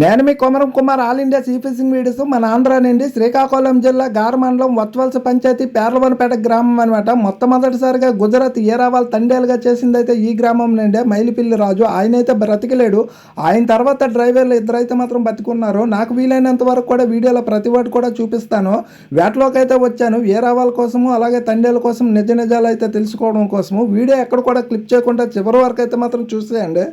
నేను మీ Komaram Kumar all India sea fishing videos మన ఆంధ్ర నుండి శ్రీకాకుళం జిల్లా గార మండలం వత్వలస పంచాయతీ పేర్లవనపేట గ్రామం అనమాట మొట్టమొదటిసారిగా గుజరాత్ ఏరావాల్ తండేలుగా చేసింది అయితే ఈ గ్రామం నుండే మైలిపిల్లి రాజు. ఆయన అయితే బ్రతికలేడు. ఆయన తర్వాత డ్రైవర్లు ఇద్దరైతే మాత్రం బతికున్నారు. నాకు వీలైనంత వరకు కూడా వీడియోలో ప్రతి ఒక్కటి కూడా చూపిస్తాను. వేటలోకి అయితే వచ్చాను. ఏరావాల్ కోసము అలాగే తండేల కోసం నిజ నిజాలు అయితే తెలుసుకోవడం కోసము. వీడియో ఎక్కడ కూడా క్లిప్ చేయకుండా చివరి వరకు అయితే మాత్రం చూసేయండి.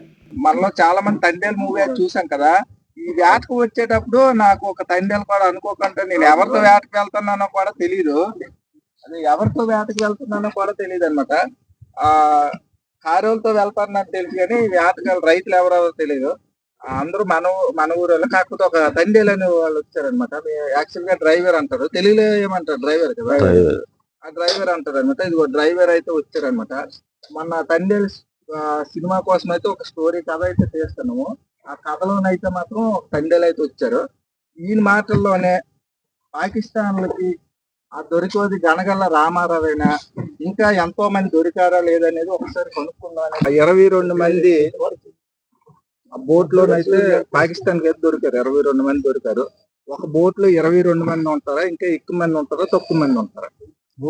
మనలో చాలా మంది తండేలు మూవీ చూసాం కదా. ఈ వేటకు వచ్చేటప్పుడు నాకు ఒక తండేలు కూడా అనుకోకుండా నేను ఎవరితో వేటకు వెళ్తున్నానో కూడా తెలియదు అది ఎవరితో వేటకు వెళ్తున్నానో కూడా తెలియదు అనమాట ఆ కారులతో వెళ్తానని తెలుసు కానీ వేటగాళ్ళు రైతులు ఎవరెవరో తెలియదు అందరూ మన మన ఊరు వాళ్ళు కాకపోతే ఒక తండేలు అనే వాళ్ళు వచ్చారనమాట యాక్చువల్గా డ్రైవర్ అంటారు. తెలుగులో ఏమంటారు డ్రైవర్ కదా? ఆ డ్రైవర్ అంటారు అనమాట ఇది డ్రైవర్ అయితే వచ్చారనమాట మొన్న తండేలు ఆ, సినిమా కోసం అయితే ఒక స్టోరీ కథ అయితే చేస్తున్నాము. ఆ కథలోనైతే మాత్రం ఒక తండేలు అయితే వచ్చారు. ఈయన మాటల్లోనే పాకిస్తాన్లకి ఆ దొరికేది గనగల్ల రామారావేనా ఇంకా ఎంతో మంది దొరికారా లేదనేది ఒకసారి కనుక్కుందాం. ఇరవై రెండు మంది ఆ బోట్ లోనైతే పాకిస్తాన్కి అయితే దొరికారు? ఇరవై రెండు మంది దొరికారు. ఒక బోట్లో ఇరవై రెండు మంది ఉంటారా? ఇంకా ఎక్కువ మంది ఉంటారా? తక్కువ మంది ఉంటారా?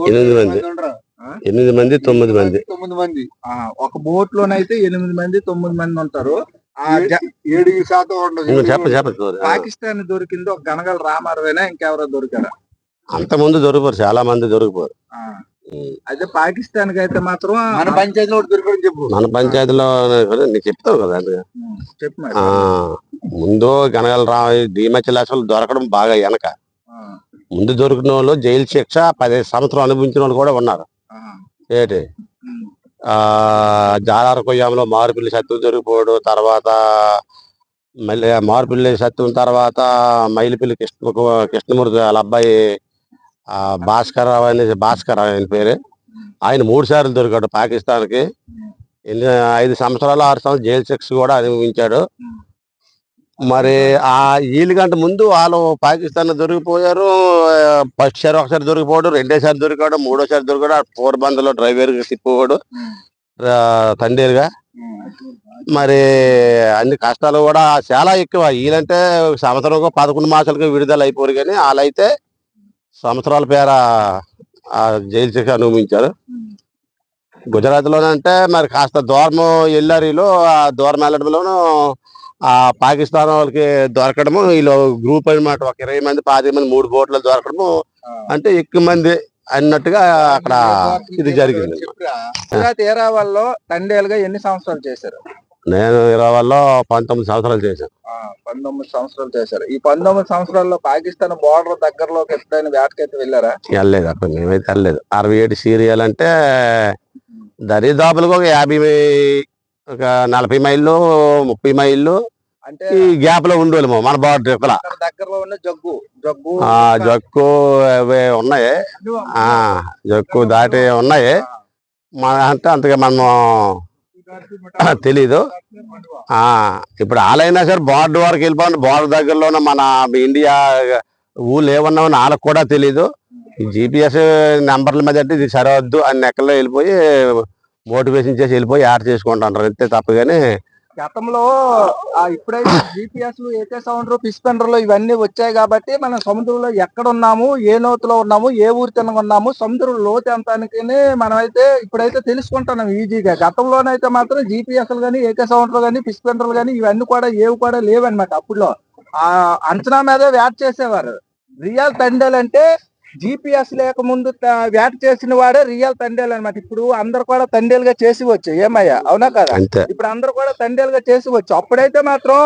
ఎనిమిది మంది? ఎనిమిది మంది తొమ్మిది మంది. తొమ్మిది మంది. ఆ, ఒక బోట్ లోనైతే ఎనిమిది మంది తొమ్మిది మంది ఉంటారు. ఏడు శాతం ఉండదు. పాకిస్తాన్ దొరికింది ఒక గనగల రామారావేనా ఇంకెవరో దొరికారా? అంత ముందు దొరికిపోరు చాలా మంది దొరికిపోరు. అయితే పాకిస్తాన్కి అయితే మాత్రం మన పంచాయతీలో దొరికడం చెప్పు. మన పంచాయతీలో నీకు చెప్తావు కదా ముందు గనగల రా డిమచ్చలు అసలు దొరకడం బాగా వెనక. ముందు దొరికిన వాళ్ళు జైలు శిక్ష పదిహేను సంవత్సరం అనుభవించిన వాళ్ళు కూడా ఉన్నారు. ఏంటి? ఆ జాలార కొయ్యంలో మారుపిల్లి సత్యం దొరికిపోవడం తర్వాత మళ్ళీ మారుపిల్లి సత్యం తర్వాత మైలిపిల్లి కృష్ణ కృష్ణమూర్తి వాళ్ళ అబ్బాయి ఆ భాస్కర్ రావు అనేసి భాస్కర్ ఆయన పేరు. ఆయన మూడు సార్లు దొరికాడు పాకిస్తాన్కి ఎన్ని ఐదు సంవత్సరాలు ఆరు సంవత్సరాలు జైలు శిక్ష కూడా అనుభవించాడు. మరి ఆ వీళ్ళకంటే ముందు వాళ్ళు పాకిస్తాన్ దొరికిపోయారు ఫస్ట్ సారి ఒకసారి దొరికిపోవడం రెండోసారి దొరికాడు మూడోసారి దొరికాడు పోర్బందలో డ్రైవర్ తిప్పిపోయాడు తండ్రిగా. మరి అన్ని కష్టాలు కూడా చాలా ఎక్కువ. వీళ్ళంటే సంవత్సరం పదకొండు మాసాలకు విడుదల అయిపోరు కానీ వాళ్ళైతే సంవత్సరాల పేర జైలు శిక్ష అనుభవించారు. గుజరాత్లోనంటే మరి కాస్త దూరం వెళ్ళారు వీళ్ళు ఆ దూరం వెళ్ళడంలోనూ ఆ పాకిస్తాన్ వాళ్ళకి దొరకడము వీళ్ళు గ్రూప్ అనమాట ఒక ఇరవై మంది పాతిక మంది మూడు బోట్లు దొరకడము. అంటే ఎక్కువ మంది అన్నట్టుగా అక్కడ ఇది జరిగింది. ఏరావాల్లో తండేలుగా ఎన్ని సంవత్సరాలు చేశారు? నేను ఇరవై వల్ల పంతొమ్మిది సంవత్సరాలు చేశాను. పంతొమ్మిది సంవత్సరాలు చేశారు. ఈ పంతొమ్మిది సంవత్సరాల్లో పాకిస్తాన్ బార్డర్ దగ్గరలోకి ఎప్పుడైనా వేటకైతే వెళ్ళారా? వెళ్ళలేదు అక్కడ మేమైతే వెళ్ళలేదు. అరవై ఏడు సీరియల్ అంటే దరిదాపులుగా ఒక యాభై ఒక నలభై మైళ్ళు ముప్పై మైళ్ళు అంటే ఈ గ్యాప్లో ఉండేవాళ్ళము మన బార్డర్ ఇక్కడ దగ్గరలో ఉన్న జగ్గు జగ్గు ఆ జక్కు అవి ఉన్నాయి. ఆ జక్కు దాటి ఉన్నాయి. మన అంటే అంతగా మనము తెలీదు. ఆ ఇప్పుడు ఆలైనా సరే బార్డర్ వరకు వెళ్ళిపోండి బార్డర్ దగ్గరలోనే మన ఇండియా ఊళ్ళు ఏమన్నా వాళ్ళకి కూడా తెలీదు. ఈ జీపీఎస్ నెంబర్ల మీద అంటే ఇది సరవద్దు అని నెక్కల్లో వెళ్ళిపోయి మోటివేషన్ చేసి వెళ్ళిపోయి యాడ్ చేసుకుంటుంటారు అంతే తప్ప గతంలో ఇప్పుడైతే జిపిఎస్ ఏకే సౌండర్ పిస్పెండర్లు ఇవన్నీ వచ్చాయి కాబట్టి మనం సముద్రంలో ఎక్కడ ఉన్నాము ఏ లోతులో ఉన్నాము ఏ ఊరి తినగా ఉన్నాము సముద్రం లోతు ఎంత మనమైతే ఇప్పుడైతే తెలుసుకుంటున్నాం ఈజీగా. గతంలోనైతే మాత్రం జిపిఎస్ కానీ ఏకే సౌండర్ కానీ పిస్పెండర్లు కానీ ఇవన్నీ కూడా ఏవి కూడా లేవన్నమాట అప్పుడులో. ఆ అంచనా మీద వ్యాట్ చేసేవారు. రియల్ తండేలు అంటే జిపిఎస్ లేకముందు వ్యాట్ చేసిన వాడే రియల్ తండేలు అన్నమాట ఇప్పుడు అందరు కూడా తండేలుగా చేసి వచ్చు ఏమయ్యా? అవునా కదా? ఇప్పుడు అందరూ కూడా తండేలుగా చేసుకోవచ్చు అప్పుడైతే మాత్రం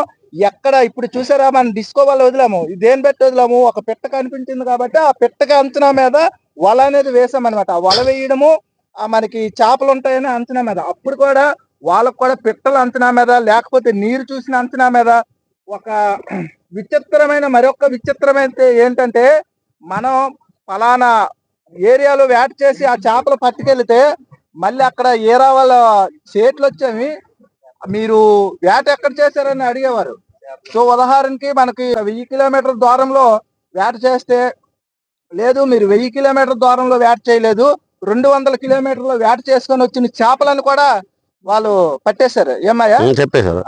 ఎక్కడ ఇప్పుడు చూసారా మనం డిస్కో వల్ల వదిలాము. దేని పెట్టి వదిలాము? ఒక పిట్ట కనిపించింది కాబట్టి ఆ పిట్టకి అంచనా మీద వల అనేది వేసాం అనమాట ఆ వల వేయడము ఆ మనకి చేపలు ఉంటాయని అంచనా మీద. అప్పుడు కూడా వాళ్ళకు కూడా పిట్టల అంచనా మీద లేకపోతే నీరు చూసిన అంచనా మీద ఒక విచిత్రమైన మరొక విచిత్రమైన ఏంటంటే మనం ఫలానా ఏరియాలో వేట చేసి ఆ చేపలు పట్టుకెళ్తే మళ్ళీ అక్కడ ఏరా వాళ్ళ చేట్లు వచ్చేవి. మీరు వేట ఎక్కడ చేశారని అడిగేవారు. సో ఉదాహరణకి మనకి వెయ్యి కిలోమీటర్ దూరంలో వేట చేస్తే లేదు మీరు వెయ్యి కిలోమీటర్ దూరంలో వేట చేయలేదు. రెండు వందల కిలోమీటర్లో వేట చేసుకొని వచ్చిన చేపలను కూడా వాళ్ళు పట్టేశారు. ఏమయ్యా? చెప్పేశారు.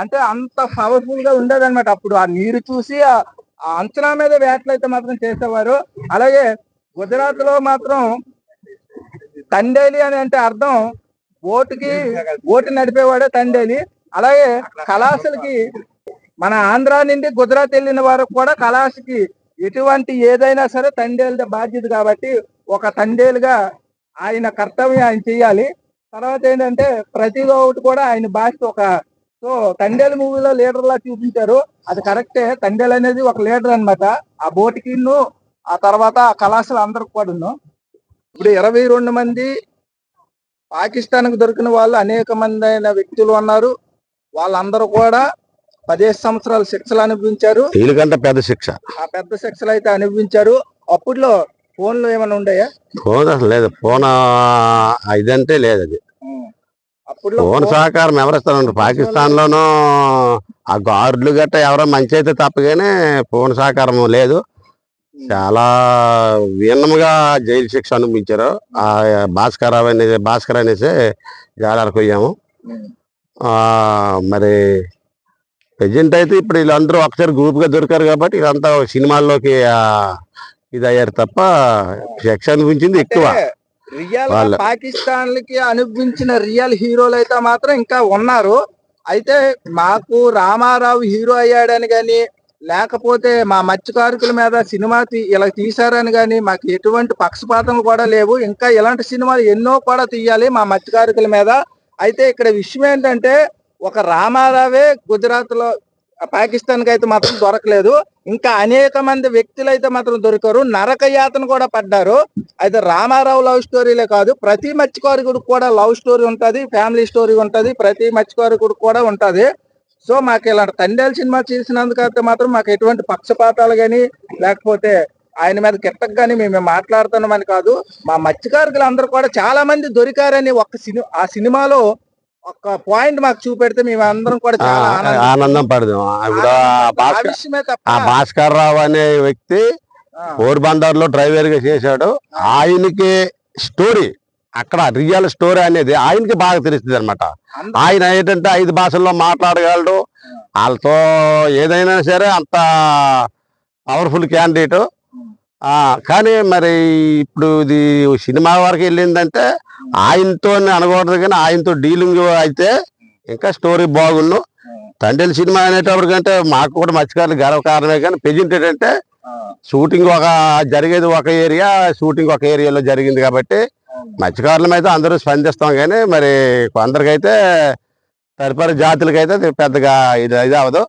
అంటే అంత పవర్ఫుల్గా ఉండేదన్నమాట. అప్పుడు ఆ నీరు చూసి అంచనా మీద వేటలు అయితే మాత్రం చేసేవారు. అలాగే గుజరాత్లో మాత్రం తండేలి అని అంటే అర్థం ఓటుకి ఓటు నడిపేవాడే తండేలి. అలాగే కళాశులకి మన ఆంధ్ర నుండి గుజరాత్ వెళ్ళిన వారు కూడా కళాశకి ఎటువంటి ఏదైనా సరే తండేలు బాధ్యత కాబట్టి ఒక తండేలుగా ఆయన కర్తవ్యం ఆయన చేయాలి. తర్వాత ఏంటంటే ప్రతి ఒకటి కూడా ఆయన భాష ఒక సో తండేలు మూవీలో లీడర్ లా చూపించారు. అది కరెక్టే. తండేలు అనేది ఒక లీడర్ అన్నమాట. ఆ బోటికి ఆ తర్వాత ఆ కళాశాల అందరికి కూడా ఇప్పుడు ఇరవై రెండు మంది పాకిస్తాన్కు దొరికిన వాళ్ళు అనేక మంది అయిన వ్యక్తులు ఉన్నారు. వాళ్ళందరూ కూడా పదిహేను సంవత్సరాలు శిక్షలు అనుభవించారు. పెద్ద శిక్ష. ఆ పెద్ద శిక్షలు అయితే అనుభవించారు. అప్పుడులో ఫోన్లు ఏమైనా ఉండయా? ఫోన్ అసలు లేదు. ఫోన్ ఇదంటే లేదు అది. ఫోన్ సహకారం ఎవరిస్తారు పాకిస్తాన్ లోనూ ఆ గార్డులు గట్ట ఎవరో మంచి అయితే తప్పగానే ఫోన్ సహకారం లేదు. చాలా విన్నముగా జైలు శిక్ష అనుభవించారు. ఆ భాస్కర్ అనేసి భాస్కర్ అనేసి ఆ మరి ప్రజెంట్ అయితే ఇప్పుడు వీళ్ళందరూ ఒకసారి గ్రూప్గా దొరికారు కాబట్టి వీళ్ళంతా సినిమాల్లోకి ఇది అయ్యారు తప్ప శిక్ష అనిపించింది ఎక్కువ. రియల్ పాకిస్తాన్కి అనుభవించిన రియల్ హీరోలు అయితే మాత్రం ఇంకా ఉన్నారు. అయితే మాకు రామారావు హీరో అయ్యాడని గాని లేకపోతే మా మత్స్యకారుకుల మీద సినిమా ఇలా తీశారని గాని మాకు ఎటువంటి పక్షపాతం కూడా లేవు. ఇంకా ఇలాంటి సినిమాలు ఎన్నో కూడా తీయాలి మా మత్స్యకారుకుల మీద. అయితే ఇక్కడ విషయం ఏంటంటే ఒక రామారావే గుజరాత్లో పాకిస్తాన్కి అయితే మాత్రం దొరకలేదు. ఇంకా అనేక మంది వ్యక్తులు అయితే మాత్రం దొరికారు. నరక యాతన కూడా పడ్డారు. అయితే రామారావు లవ్ స్టోరీలే కాదు ప్రతి మత్స్యకారుడికి కూడా లవ్ స్టోరీ ఉంటది ఫ్యామిలీ స్టోరీ ఉంటది ప్రతి మత్స్యకారుడికి కూడా ఉంటది. సో మాకు ఇలాంటి తండేలు సినిమా చేసినందుకు అయితే మాత్రం మాకు ఎటువంటి పక్షపాతాలు గాని లేకపోతే ఆయన మీద కిట్టకు గాని మేము మాట్లాడుతున్నామని కాదు. మా మత్స్యకారులు అందరూ కూడా చాలా మంది దొరికారని ఒక సినిమా ఆ సినిమాలో ఒక పాయింట్ మాకు చూపెడితే మేము అందరం కూడా చాలా. ఆనందం. పడదాం. ఇప్పుడు ఆ భాస్కర్ రావు అనే వ్యక్తి పోర్బందర్లో డ్రైవర్గా చేశాడు ఆయనకి స్టోరీ అక్కడ రియల్ స్టోరీ అనేది ఆయనకి బాగా తెలుస్తుంది అనమాట ఆయన ఏంటంటే ఐదు భాషల్లో మాట్లాడగలడు. వాళ్ళతో ఏదైనా సరే అంత పవర్ఫుల్ క్యాండిడేట్ కానీ మరి ఇప్పుడు ఇది సినిమా వరకు వెళ్ళిందంటే ఆయనతో అనకూడదు కానీ ఆయనతో డీలింగ్ అయితే ఇంకా స్టోరీ బాగుండు. తండ్రి సినిమా అనేటప్పటికంటే మాకు కూడా మత్స్యకారులు గర్వకారణమే కానీ ప్రజెంట్ ఏంటంటే షూటింగ్ ఒక జరిగేది ఒక ఏరియా షూటింగ్ ఒక ఏరియాలో జరిగింది కాబట్టి మత్స్యకారులం అయితే అందరూ స్పందిస్తాం కానీ మరి కొందరికైతే తదుపరి జాతులకైతే పెద్దగా ఇది ఇది అవ్వదు.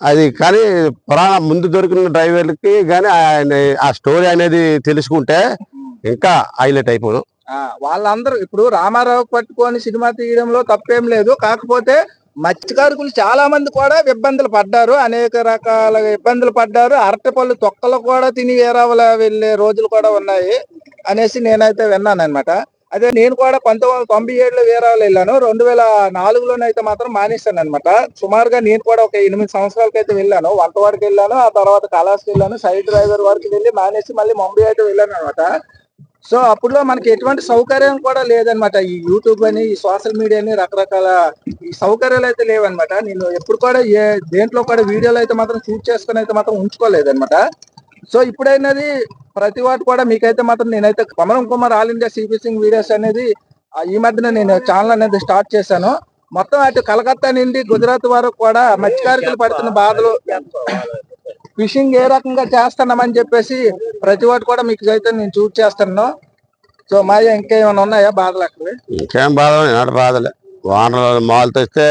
అది కానీ పురాణ ముందు దొరికిన డ్రైవర్లకి కానీ ఆయన ఆ స్టోరీ అనేది తెలుసుకుంటే ఇంకా హైలైట్ అయిపోను. వాళ్ళందరూ ఇప్పుడు రామారావు పట్టుకొని సినిమా తీయడంలో తప్పేం లేదు. కాకపోతే మత్స్యకారుకులు చాలా మంది కూడా ఇబ్బందులు పడ్డారు. అనేక రకాల ఇబ్బందులు పడ్డారు. అరటిపళ్ళు తొక్కలు కూడా తిని వేరావల వెళ్ళే రోజులు కూడా ఉన్నాయి అనేసి నేనైతే విన్నాను అనమాట అదే నేను కూడా పంతొమ్మిది వందల తొంభై ఏడులో వేరావలు వెళ్ళాను. రెండు వేల నాలుగులోనైతే మాత్రం మానేశాను అనమాట సుమారుగా నేను కూడా ఒక ఎనిమిది సంవత్సరాలకైతే వెళ్ళాను. వంటవాడికి వెళ్ళాను ఆ తర్వాత కళాస్కి వెళ్ళాను సైడ్ డ్రైవర్ వరకు వెళ్ళి మానేసి మళ్ళీ ముంబై అయితే వెళ్ళాను అనమాట సో అప్పుడులో మనకి ఎటువంటి సౌకర్యం కూడా లేదనమాట ఈ యూట్యూబ్ అని ఈ సోషల్ మీడియా అని రకరకాల ఈ సౌకర్యాలు అయితే లేవన్నమాట. నేను ఎప్పుడు కూడా ఏ దేంట్లో కూడా వీడియోలు అయితే మాత్రం షూట్ చేసుకుని అయితే మాత్రం ఉంచుకోలేదన్నమాట. సో ఇప్పుడైనది ప్రతి వాటి కూడా మీకైతే మాత్రం నేనైతే Kamalam Kumar all India sea fishing videos అనేది ఈ మధ్యన నేను ఛానల్ అనేది స్టార్ట్ చేశాను. మొత్తం అటు కలకత్తా నుండి గుజరాత్ వరకు కూడా మత్స్యకారులు పడుతున్న బాధలు ఫిషింగ్ ఏ రకంగా చేస్తున్నామని చెప్పేసి ప్రతి వాటి కూడా మీకు అయితే నేను చూట్ చేస్తాను సో మాయ ఇంకేమైనా ఉన్నాయా బాధలు అక్కడ? ఇంకేం బాధలు నాటి బాధలే. వానలు మాలు తెస్తే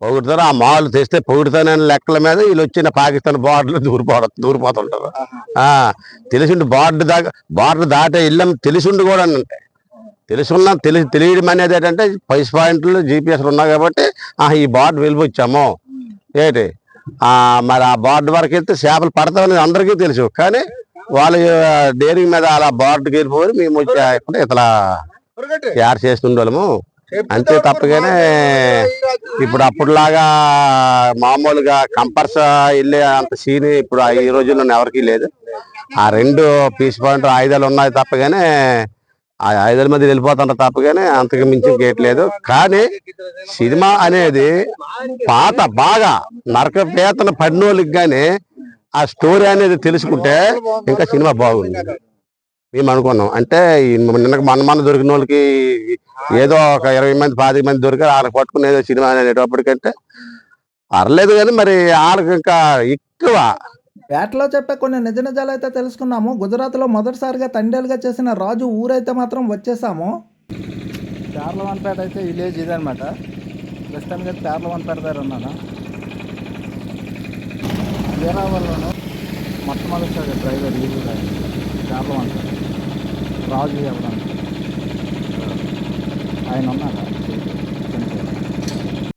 పొగుడుతారు. ఆ మాలు తెస్తే పొగుడుతానని లెక్కల మీద వీళ్ళు వచ్చిన పాకిస్తాన్ బార్డర్లు దూరిపోవడం దూరిపోతుంటారు ఆ తెలిసిండు బార్డర్ దాకా బార్డర్ దాటే ఇల్లం తెలిసిండు కూడా అంటే. తెలుసుకున్నా తెలిసి తెలియడం అనేది ఏంటంటే పైస్ పాయింట్లు జీపీఎస్ ఉన్నాయి కాబట్టి ఆ ఈ బార్డర్ వెళ్ళిపోచ్చాము ఏంటి? ఆ మరి ఆ బార్డర్ వరకు వెళ్తే చేపలు పడతామని అందరికీ తెలుసు. కానీ వాళ్ళు డేరింగ్ మీద అలా బార్డర్కి వెళ్ళిపోయి మేము వచ్చి ఇట్లా తయారు చేస్తుండోళ్ళము అంతే తప్పగానే ఇప్పుడు అప్పుడులాగా మామూలుగా కంపర్స్ వెళ్ళే అంత సీన్ ఇప్పుడు ఈ రోజుల్లో ఎవరికి లేదు. ఆ రెండు పీస్ పాయింట్ ఆయుధాలు ఉన్నాయి తప్పగానే ఆ వందల మంది వెళ్ళిపోతుంటారు తప్పగానే అంతకు మించి గేట్ లేదు. కానీ సినిమా అనేది పాత బాగా నరక పేతన పడినోళ్ళకి గానీ ఆ స్టోరీ అనేది తెలుసుకుంటే ఇంకా సినిమా బాగుంది. మేము అనుకున్నాం. అంటే నిన్న మన మన దొరికిన వాళ్ళకి ఏదో ఒక ఇరవై మంది పాతిక మంది దొరికారు వాళ్ళకి పట్టుకుని ఏదో సినిమా అనేటప్పటికంటే పర్లేదు కానీ మరి వాళ్ళకి ఇంకా ఎక్కువ. వేటలో చెప్పే కొన్ని నిజ నిజాలు అయితే తెలుసుకున్నాము. గుజరాత్లో మొదటిసారిగా తండేలుగా చేసిన రాజు ఊరైతే మాత్రం వచ్చేసాము. పేర్లవన్పేట అయితే విలేజ్ ఇదనమాట ప్రస్తుతానికి అయితే పేర్లవన్పేట దగ్గర ఉన్నాను. వీరావల్లోను మొట్టమొదటిసారి డ్రైవర్ ఈ పేర్లవన్పేట. రాజు ఎవరు ఆయన ఉన్నారా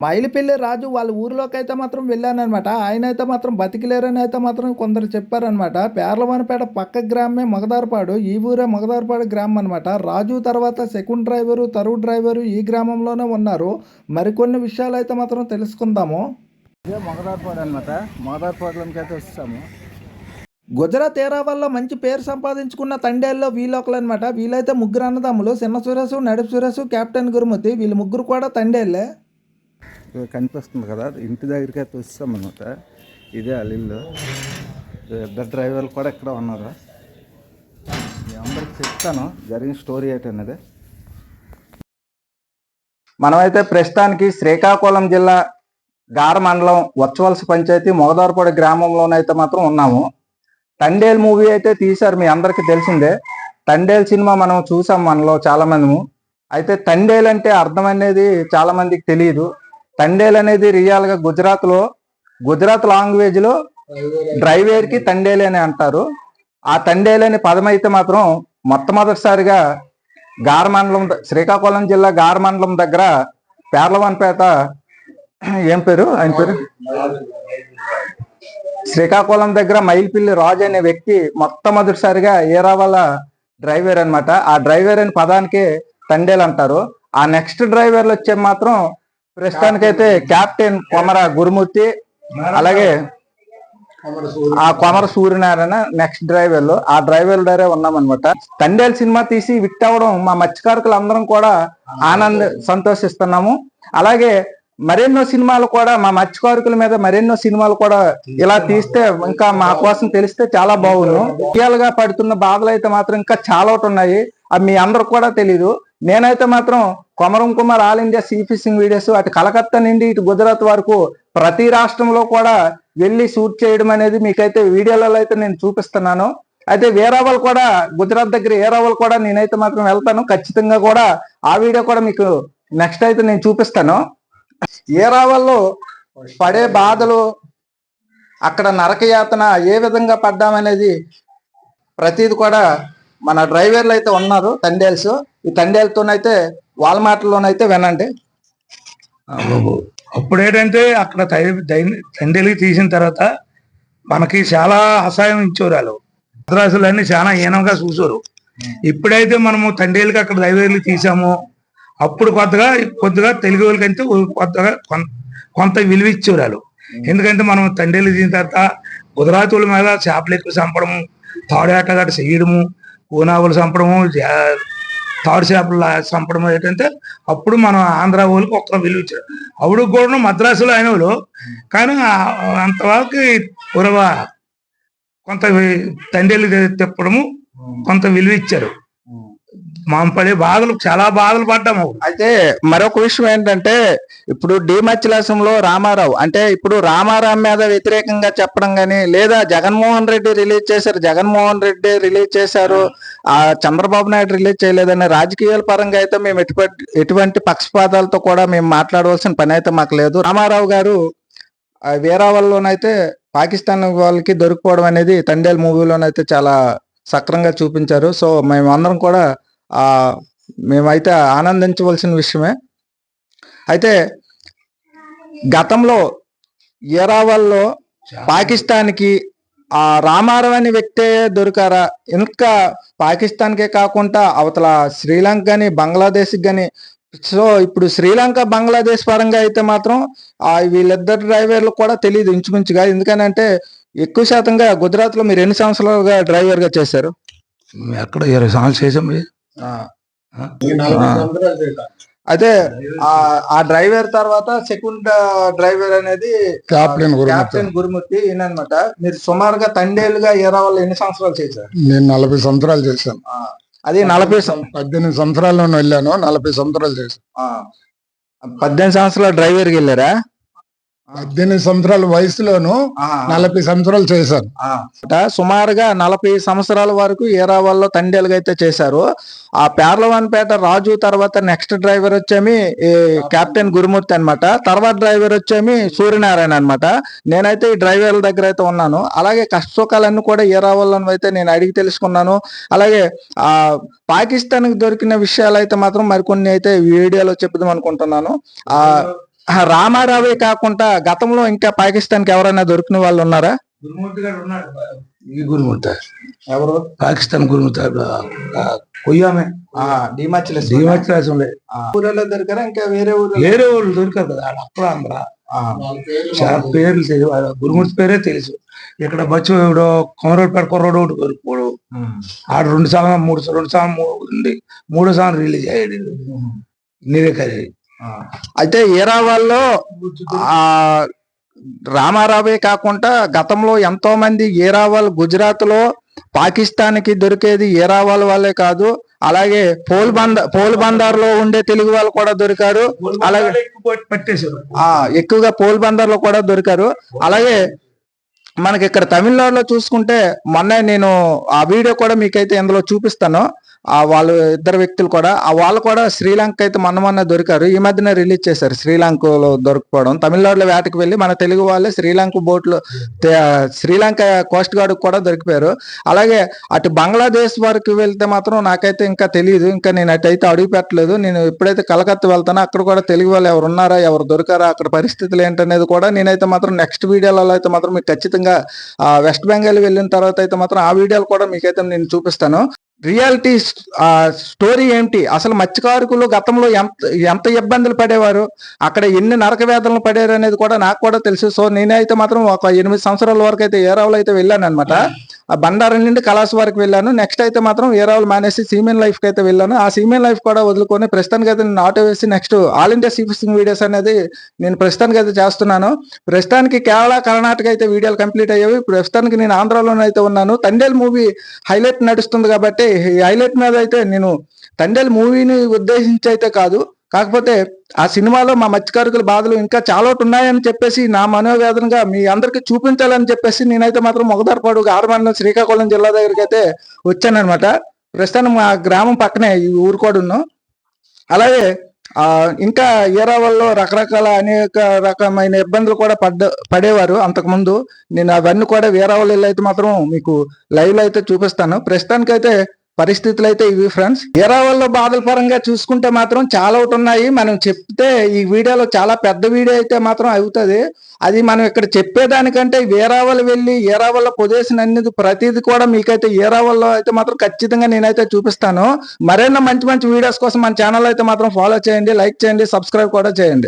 మైలిపల్లి రాజు వాళ్ళ ఊరిలోకి అయితే మాత్రం వెళ్ళానమాట ఆయన అయితే మాత్రం బతికిలేరని అయితే మాత్రం కొందరు చెప్పారనమాట పేర్లవానిపేట పక్క గ్రామమే మగదారపాడు. ఈ ఊరే మగదారపాడు గ్రామం అనమాట రాజు తర్వాత సెకండ్ డ్రైవరు తరువు డ్రైవరు ఈ గ్రామంలోనే ఉన్నారు. మరికొన్ని విషయాలు అయితే మాత్రం తెలుసుకుందాము. ఇదే మొగదార్పాడు అనమాట మొగదార్పాడులోకి అయితే వస్తాము. గుజరాత్ ఏరా వల్ల మంచి పేరు సంపాదించుకున్న తండేల్లో వీళ్ళొకలు అనమాట వీళ్ళైతే ముగ్గురు అన్నదమ్ములు చిన్న సురేషు నడుపు సురేషు కెప్టెన్ గురుమతి వీళ్ళు ముగ్గురు కూడా తండేళ్ళే కనిపిస్తుంది కదా ఇంటి దగ్గరికి అయితే వస్తాం అనమాట ఇదే ఇల్లు ఇద్దరు డ్రైవర్లు కూడా ఇక్కడ ఉన్నారు? అందరికి చెప్తాను జరిగిన స్టోరీ ఏంటన్నది మనమైతే ప్రస్తుతానికి శ్రీకాకుళం జిల్లా గార మండలం వచ్చవలస పంచాయతీ మొగదారపాడు గ్రామంలోనైతే మాత్రం ఉన్నాము. తండేల్ మూవీ అయితే తీశారు మీ అందరికి తెలిసిందే. తండేల్ సినిమా మనం చూసాం మనలో చాలా మంది అయితే తండేల్ అంటే అర్థం అనేది చాలా మందికి తెలియదు. తండేల్ అనేది రియల్గా గుజరాత్లో గుజరాత్ లాంగ్వేజ్లో డ్రైవేర్కి తండేల్ అని అంటారు. ఆ తండేల్ అనే పదం అయితే మాత్రం మొట్టమొదటిసారిగా గారమండలం శ్రీకాకుళం జిల్లా గారమండలం దగ్గర పేర్లవన్పేట ఏం పేరు? ఆయన పేరు? శ్రీకాకుళం దగ్గర మైల్పిల్లి రాజు అనే వ్యక్తి మొట్టమొదటిసారిగా ఏరావాల డ్రైవర్ అన్నమాట. ఆ డ్రైవర్ అనే పదానికి తండేలు అంటారు. ఆ నెక్స్ట్ డ్రైవర్లు వచ్చే మాత్రం ప్రస్తుతానికైతే క్యాప్టెన్ కొమర గురుమూర్తి అలాగే ఆ కొమర సూర్యనారాయణ నెక్స్ట్ డ్రైవర్లు. ఆ డ్రైవర్ దగ్గరే ఉన్నామన్నమాట. తండేల్ సినిమా తీసి విట్ అవ్వడం మా మత్స్యకారులు అందరం కూడా ఆనంద సంతోషిస్తున్నాము. అలాగే మరెన్నో సినిమాలు కూడా మా మత్స్యకారుకుల మీద మరెన్నో సినిమాలు కూడా ఇలా తీస్తే ఇంకా మా కోసం తెలిస్తే చాలా బాగుండు. రియల్గా పడుతున్న బాధలు అయితే మాత్రం ఇంకా చాలా ఒకటి ఉన్నాయి. అవి మీ అందరికి కూడా తెలీదు. నేనైతే మాత్రం Komaram Kumar all India sea fishing videos అటు కలకత్తా నుండి ఇటు గుజరాత్ వరకు ప్రతి రాష్ట్రంలో కూడా వెళ్ళి షూట్ చేయడం అనేది మీకైతే వీడియోలలో అయితే నేను చూపిస్తున్నాను. అయితే వేరావల్ కూడా గుజరాత్ దగ్గర ఏరావల్ కూడా నేనైతే మాత్రం వెళ్తాను. ఖచ్చితంగా కూడా ఆ వీడియో కూడా మీకు నెక్స్ట్ అయితే నేను చూపిస్తాను. ఏరావల్లో పడే బాధలు అక్కడ నరకయాతన ఏ విధంగా పడ్డామనేది ప్రతిది కూడా మన డ్రైవర్లు అయితే ఉన్నారు తండేల్స్. ఈ తండేలతోనైతే వాళ్ళ మాటల్లోనైతే వినండి. అప్పుడు ఏంటంటే అక్కడ తై- దై- తండ్రికి తీసిన తర్వాత మనకి చాలా అసహాయం ఇచ్చారు వాళ్ళు. మద్రాసులన్నీ చాలా హీనంగా చూసారు ఎప్పుడైతే మనము తండ్రికి అక్కడ దైవేలు తీసామో. అప్పుడు కొత్తగా కొద్దిగా తెలుగు వాళ్ళకంటే కొన్- కొంత విలువ ఇచ్చారు వాళ్ళు. ఎందుకంటే మనం తండ్రిలు తీసిన తర్వాత గుజరాతీల మీద చేపలు ఎక్కువ చంపడము తాడాట గట్ట చేయడము కూనావులు చంపడము తాడు చేపలు చంపడం ఏంటంటే అప్పుడు మనం ఆంధ్ర వాళ్ళకి ఒక్క విలువ ఇచ్చారు. అప్పుడు కూడా మద్రాసులో అయిన వాళ్ళు కానీ అంతవరకు ఉరవ కొంత తండ్రిలు తిప్పడము కొంత విలువ ఇచ్చారు. మనం పడే బాధలు చాలా బాధలు పడ్డాము అయితే మరొక విషయం ఏంటంటే ఇప్పుడు డిమచ్చిలాసంలో రామారావు అంటే ఇప్పుడు రామారావు మీద వ్యతిరేకంగా చెప్పడం కానీ లేదా జగన్మోహన్ రెడ్డి రిలీజ్ చేశారు జగన్మోహన్ రెడ్డి రిలీజ్ చేశారు ఆ చంద్రబాబు నాయుడు రిలీజ్ చేయలేదని రాజకీయాల పరంగా అయితే మేము ఎటువంటి ఎటువంటి పక్షపాతాలతో కూడా మేము మాట్లాడవలసిన పని అయితే మాకు లేదు. రామారావు గారు ఆ వీరావల్లోనైతే పాకిస్తాన్ వాళ్ళకి దొరికిపోవడం అనేది తండేల్ మూవీలోనైతే చాలా సక్రంగా చూపించారు. సో మేము అందరం కూడా మేమైతే ఆనందించవలసిన విషయమే. అయితే గతంలో ఏరావల్లో పాకిస్తాన్కి ఆ రామారావు అనే వ్యక్తే దొరికారా? ఇంకా పాకిస్తాన్కే కాకుండా అవతల శ్రీలంక కానీ బంగ్లాదేశ్కి కానీ సో ఇప్పుడు శ్రీలంక బంగ్లాదేశ్ పరంగా అయితే మాత్రం ఆ వీళ్ళిద్దరు డ్రైవర్లు కూడా తెలియదు ఇంచుమించుగా. ఎందుకనంటే ఎక్కువ శాతంగా గుజరాత్లో మీరు ఎన్ని సంవత్సరాలుగా డ్రైవర్గా చేశారు? ఎక్కడ ఇరవై సంవత్సరాలు చేసాం అయితే ఆ ఆ డ్రైవర్ తర్వాత సెకండ్ డ్రైవర్ అనేది గురుమూర్తి. కెప్టెన్ గురుమూర్తి ఈయన అనమాట మీరు సుమారుగా తండేలుగా ఏరావాళ్ళు ఎన్ని సంవత్సరాలు చేశారు? నేను నలభై సంవత్సరాలు చేశాను. ఆ, అది నలభై సం- పద్దెనిమిది సంవత్సరాల్లో వెళ్ళాను నలభై సంవత్సరాలు చేశాను. ఆ, పద్దెనిమిది సంవత్సరాల డ్రైవర్కి వెళ్ళారా? పద్దెనిమిది సంవత్సరాల వయసులోను. నలభై సంవత్సరాలు అట సుమారుగా నలభై సంవత్సరాల వరకు ఏరావాల్లో తండేలుగా అయితే చేశారు. ఆ పేర్లవానిపేట రాజు తర్వాత నెక్స్ట్ డ్రైవర్ వచ్చేమి ఈ కెప్టెన్ గురుమూర్తి అన్నమాట. తర్వాత డ్రైవర్ వచ్చేమి సూర్యనారాయణ అన్నమాట. నేనైతే ఈ డ్రైవర్ల దగ్గర అయితే ఉన్నాను. అలాగే కష్ట సుఖాలన్నీ కూడా ఏరావాళ్ళని అయితే నేను అడిగి తెలుసుకున్నాను. అలాగే ఆ పాకిస్తాన్కి దొరికిన విషయాలు అయితే మాత్రం మరికొన్ని అయితే వీడియోలో చెప్పుదాం అనుకుంటున్నాను. ఆ రామారావే కాకుండా గతంలో ఇంకా పాకిస్తాన్కి ఎవరైనా దొరికిన వాళ్ళు ఉన్నారా? గురుమూర్తి గారు ఉన్నాడు ఈ గురుమూర్తి ఎవరు? పాకిస్తాన్ గురుమూర్తి కొయ్యామే. ఊళ్ళో దొరికారా? ఇంకా వేరే ఊరు వేరే వాళ్ళు దొరికారు కదా ఆంధ్ర. చాలా పేర్లు తెలియదు. గురుమూర్తి పేరే తెలుసు. ఇక్కడ బచ్చు ఇప్పుడు కొమరోడ్పేట కుర్రోడు ఒకటి దొరికిపోడు ఆడ రెండు సంవత్సరం మూడు రెండు మూడు ఉంది మూడో సంవత్సరం రిలీజ్ అయ్యాడు. నీవే కరీ అయితే ఏరావాల్లో ఆ రామారావే కాకుండా గతంలో ఎంతో మంది ఏరావాల్ గుజరాత్లో పాకిస్తాన్కి దొరికేది ఏరావాల్ వాళ్ళే కాదు అలాగే పోల్ బంద పోల్ బందర్లో ఉండే తెలుగు వాళ్ళు కూడా దొరికారు అలాగే ఆ ఎక్కువగా పోల్ బందర్లో కూడా దొరికారు. అలాగే మనకి ఇక్కడ తమిళనాడులో చూసుకుంటే మొన్న నేను ఆ వీడియో కూడా మీకైతే ఇందులో చూపిస్తాను. ఆ వాళ్ళు ఇద్దరు వ్యక్తులు కూడా ఆ వాళ్ళు కూడా శ్రీలంక అయితే మొన్న దొరికారు. ఈ మధ్యన రిలీజ్ చేశారు శ్రీలంకలో దొరికిపోవడం. తమిళనాడులో వేటకు వెళ్ళి మన తెలుగు వాళ్ళే శ్రీలంక బోట్లు శ్రీలంక కోస్ట్ గార్డ్ కూడా దొరికిపోయారు. అలాగే అటు బంగ్లాదేశ్ వరకు వెళ్తే మాత్రం నాకైతే ఇంకా తెలియదు ఇంకా నేను అటు అయితే అడుగు పెట్టలేదు. నేను ఎప్పుడైతే కలకత్తా వెళ్తానో అక్కడ కూడా తెలుగు వాళ్ళు ఎవరు ఉన్నారా ఎవరు దొరికారా అక్కడ పరిస్థితులు ఏంటనేది కూడా నేనైతే మాత్రం నెక్స్ట్ వీడియోలలో అయితే మాత్రం మీకు ఖచ్చితంగా వెస్ట్ బెంగాల్ వెళ్ళిన తర్వాత అయితే మాత్రం ఆ వీడియోలు కూడా మీకైతే నేను చూపిస్తాను. రియాలిటీ స్టోరీ ఏంటి? అసలు మత్స్యకారుకులు గతంలో ఎంత ఎంత ఇబ్బందులు పడేవారు? అక్కడ ఎన్ని నరక వేదనలు పడారు అనేది కూడా నాకు కూడా తెలుసు. సో నేనైతే మాత్రం ఒక ఎనిమిది సంవత్సరాల వరకు అయితే ఏరావులు అయితే వెళ్ళాను అనమాట ఆ బండారం నుండి కళాస్ వరకు వెళ్ళాను. నెక్స్ట్ అయితే మాత్రం ఏరావులు మానేసి సీమెన్ లైఫ్కి అయితే వెళ్ళాను. ఆ సీమెన్ లైఫ్ కూడా వదులుకొని ప్రస్తుతానికి అయితే నేను ఆటో వేసి next all India sea fishing videos అనేది నేను ప్రస్తుతానికి అయితే చేస్తున్నాను. ప్రస్తుతానికి కేరళ కర్ణాటక అయితే వీడియోలు కంప్లీట్ అయ్యాయి ప్రస్తుతానికి నేను ఆంధ్రాలోనే అయితే ఉన్నాను. తండేల్ మూవీ హైలైట్ నడుస్తుంది కాబట్టి ఈ హైలైట్ మీద అయితే నేను తండేల్ మూవీని ఉద్దేశించి అయితే కాదు. కాకపోతే ఆ సినిమాలో మా మత్స్యకారుకుల బాధలు ఇంకా చాలా ఒకటి ఉన్నాయని చెప్పేసి నా మనోవేదనగా మీ అందరికి చూపించాలని చెప్పేసి నేనైతే మాత్రం మొగదారపాడు గారమండలం శ్రీకాకుళం జిల్లా దగ్గరికి అయితే వచ్చానమాట ప్రస్తుతం మా గ్రామం పక్కనే ఈ ఊరుకోడును అలాగే ఇంకా ఏరావల్లో రకరకాల అనేక రకమైన ఇబ్బందులు కూడా పడ్డ పడేవారు అంతకుముందు. నేను అవన్నీ కూడా వేరే అయితే మాత్రం మీకు లైవ్లో అయితే చూపిస్తాను. ప్రస్తుతానికైతే పరిస్థితులు అయితే ఇవి ఫ్రెండ్స్. ఏరావల్లో బాధల పరంగా చూసుకుంటే మాత్రం చాలా ఒకటి ఉన్నాయి. మనం చెప్తే ఈ వీడియోలో చాలా పెద్ద వీడియో అయితే మాత్రం అవుతుంది. అది మనం ఇక్కడ చెప్పేదానికంటే వేరావల్ వెళ్ళి ఏరావల్ల పొజిషన్ అనేది ప్రతిది కూడా మీకైతే ఏరావల్లో అయితే మాత్రం ఖచ్చితంగా నేనైతే చూపిస్తాను. మరెన్నో మంచి మంచి వీడియోస్ కోసం మన ఛానల్ అయితే మాత్రం ఫాలో చేయండి లైక్ చేయండి సబ్స్క్రైబ్ కూడా చేయండి.